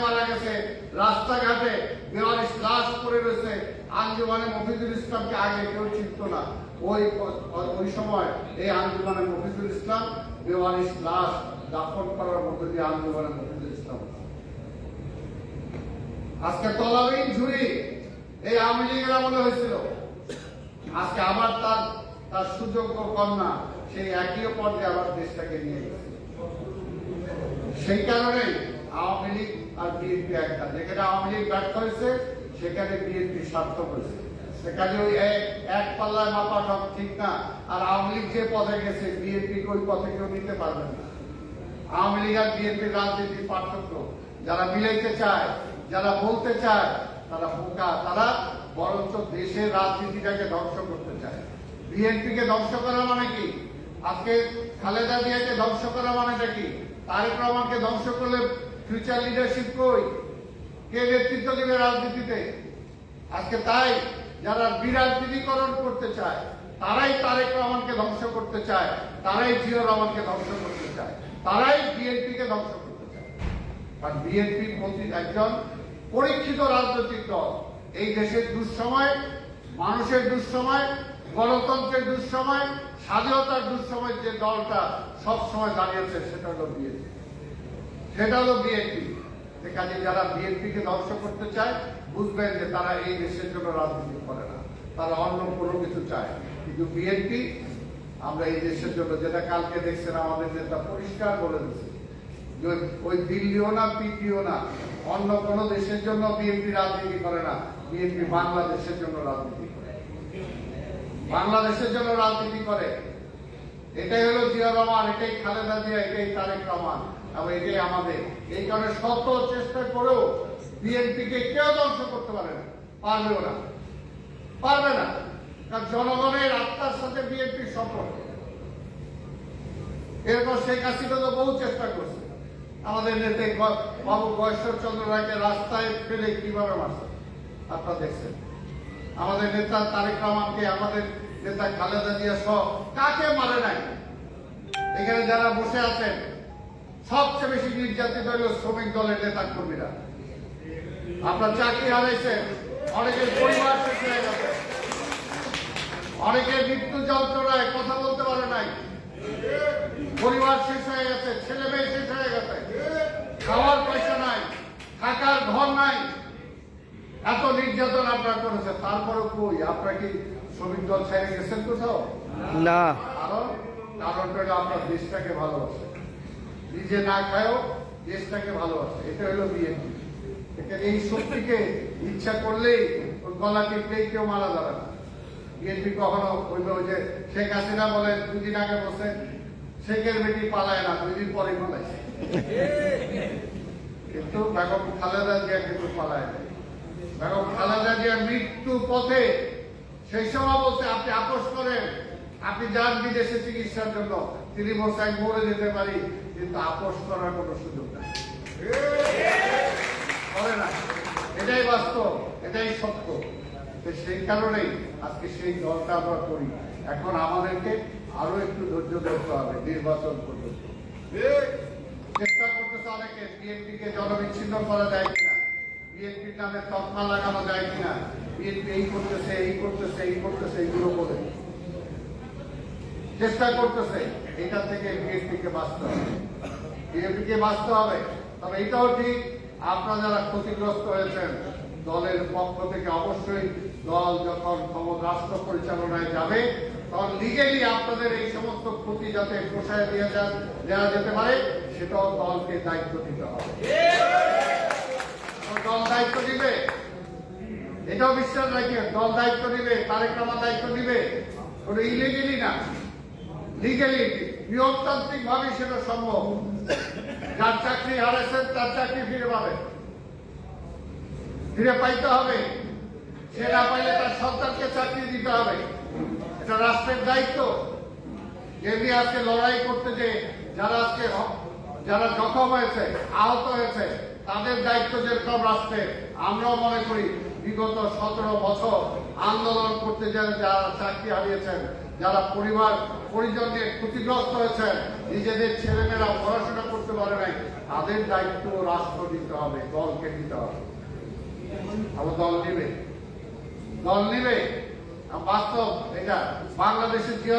মারা গেছে, রাস্তাঘাটে লাশ পড়ে রয়েছে। আঞ্জুমানে মফিজুল ইসলামকে আগে কেউ চিনত না। ওই ওই সময় এই আঞ্জুমানে মফিজুল ইসলাম লাশ দাফন করার মধ্যে দিয়ে আঞ্জুমানে মফিজুল ইসলাম আজকে তলাবিন ঝুড়ি এই আওয়ামী লীগের আমলে হয়েছিল। আজকে আবার তার তার সুযোগ্য কন্যা সেই একই পর্যায়ে আবার দেশটাকে নিয়ে গেছে। সেই কারণে আওয়ামী লীগ আর বিএনপি একটা। যেখানে আওয়ামী লীগ ব্যর্থ হয়েছে সেখানে বিএনপি সার্থক হয়েছে সেখানে ওই এক- পাল্লায় মাপা সব ঠিক না। আর আওয়ামী লীগ যে পথে গেছে, বিএনপি ওই পথে কেউ নিতে পারবে না। আওয়ামী লীগ আর বিএনপির রাজনীতির পার্থক্য। যারা মিলাইতে চায়, যারা বলতে চায়, তারা বোকা। তারা বরঞ্চ দেশের রাজনীতিটাকে ধ্বংস করতে চায়। বিএনপিকে ধ্বংস করা মানে কি? আজকে খালেদা জিয়াকে ধ্বংস করা মানেটা কি? তারেক রহমানকে ধ্বংস করলে ফিউচার লিডারশিপ কই? কে নেতৃত্ব দেবে রাজনীতিতে? আজকে তাই যারা বিরাজনীতিকরণ করতে চায়, তারাই তারেক রহমানকে ধ্বংস করতে চায়, তারাই জিয়া রহমানকে ধ্বংস করতে চায়, তারাই বিএনপি কে ধ্বংস করতে চায়। কারণ বিএনপি প্রতি একজন পরীক্ষিত রাজনৈতিক দল। এই দেশের দুঃসময়, মানুষের দুঃসময়, গণতন্ত্রের দুঃসময়, স্বাধীনতার দুঃসময় যে দলটা সবসময় দাঁড়িয়েছে, সেটা হলো বিএনপি। সেটা হলো বিএনপি কাজে যারা বিএনপি কে ধ্বংস করতে চায়, বুঝবেন যে তারা এই দেশের জন্য রাজনীতি করে না। তারা অন্য কোনো কিছু চায় কিন্তু বিএনপি আমরা এই দেশের জন্য যেটা কালকে দেখছেন, আমাদের নেতা পরিষ্কার বলে দিচ্ছে যে ওই দিল্লিও না, পিপিও না, অন্য কোন দেশের জন্য বিএনপি রাজনীতি করে না। বিএনপি বাংলাদেশের জন্য রাজনীতি করে। বাংলাদেশের জন্য রাজনীতি করে। এটাই হলো জিয়া রহমান, এটাই খালেদা জিয়া, এটাই তারেক রহমান, এবং এটাই আমাদের। এই কারণে শত চেষ্টা করেও বিএনপি কে কেউ ধ্বংস করতে পারে না, পারবেও না। পারবে না, কারণ জনগণের আত্মার সাথে বিএনপির সম্পর্ক। এরপর শেখ হাসিনা তো বহু চেষ্টা করছে। আমাদের নেতা বাবু গয়েশ্বর চন্দ্র রায়কে রাস্তায় ফেলে কীভাবে মারছে, আপনারা দেখছেন। আমাদের নেতা তারেক রহমানকে আমাদের নেতা খালেদা জিয়া সহ কাকে মারে নাই? এখানে যারা বসে আছেন, সবচেয়ে বেশি নির্যাতিত হল শ্রমিক দলের নেতা কর্মীরা। আপনার চাকরি হারাইছেন, অনেকের পরিবার শেষ হয়ে গেছে। অনেকের মৃত্যু যন্ত্রণায় কথা বলতে পারে নাই। পরিবার শেষ হয়ে গেছে, ছেলে মেয়ে শেষ হয়ে গেছে। খাওয়ার পয়সা নাই, থাকার ঘর নাই। এত নির্যাতন আপনার করেছে তারপরে কই? আপনার কি শ্রমিক দল ছেড়ে গেছেন কোথাও? না। কারণ কারণটা হলো আপনার দেশটাকে ভালোবাসে। নিজে না খায়ও দেশটাকে ভালোবাসে। এটা হলো বিএনপি। এখানে এই শক্তিকে ইচ্ছা করলেই ওই গলা টিপলেই কেউ মারা যাবে না। বিএনপি কখনো ওই ওই যে শেখ হাসিনা বলেন দুদিন আগে বসে শেখের বেটি পালায় না দুই দিন পরে পালাইছে। কিন্তু বেগম খালেদা জিয়া কিন্তু পালায় নাই। বেগম খালেদা জিয়া মৃত্যু পথে সেই সময় বলছে আপনি আপোষ করেন। আপনি যান বিদেশে চিকিৎসার জন্য। তিনি আমি মরে যেতে পারি, কিন্তু আপোষ করার কোনো সুযোগ নাই। না। এটাই বাস্তব, এটাই সত্য। সেই কারণেই আজকে সেই দলটা আমরা করি। এখন আমাদেরকে আরও একটু ধৈর্য ধরতে হবে, নির্বাচন পর্যন্ত। চেষ্টা করতেছে অনেকে বিএনপি কে জনবিচ্ছিন্ন করা যায় কিনা? বিএনপির নামে তকমা লাগানো যায় কিনা? বিএনপি এই করতেছে এই করতেছে এই করতেছে এইগুলো বলে। চেষ্টা করতেছে এটা থেকে বিএনপি কে বাঁচতে হবে। বিএনপি কে বাঁচতে হবে। তবে এটাও ঠিক আপনারা যারা ক্ষতিগ্রস্ত হয়েছেন দলের পক্ষ থেকে অবশ্যই দল যখন রাষ্ট্র পরিচালনায় যাবে তখন লিগেলি আপনাদের এই সমস্ত ক্ষতি যাতে পোষায় দিয়ে দেওয়া যেতে পারে সেটাও দলকে দায়িত্ব দিতে হবে। দল দায়িত্ব দিবে। এটাও বিশ্বাস রাখি দল দায়িত্ব দিবে তারেক রহমান দায়িত্ব দিবে ওটা ইলিগেলি না। লিগেলি নিয়মতান্ত্রিক ভাবে সেটা সম্ভব। যার চাকরি হারাইছেন, তার চাকরি ফিরে পাবে। ফিরে পাইতে হবে। সে না পাইলে তার সন্তানকে চাকরি দিতে হবে। এটা রাষ্ট্রের দায়িত্ব। যেমনি আজকে লড়াই করতে যে যারা আজকে যারা জখম হয়েছে, আহত হয়েছে, তাদের দায়িত্ব যেরকম রাষ্ট্রের, আমরাও মনে করি বিগত সতেরো বছর আন্দোলন করতে যারা যারা চাকরি হারিয়েছেন, যারা পরিবার পরিজন নিয়ে ক্ষতিগ্রস্ত হয়েছেন, নিজেদের ছেলেমেয়েরা পড়াশোনা করতে পারে নাই, তাদের দায়িত্ব রাষ্ট্র দিতে হবে, দলকে দিতে হবে। আবার দল নেবে। দল নেবে। বাস্তব এটা বাংলাদেশের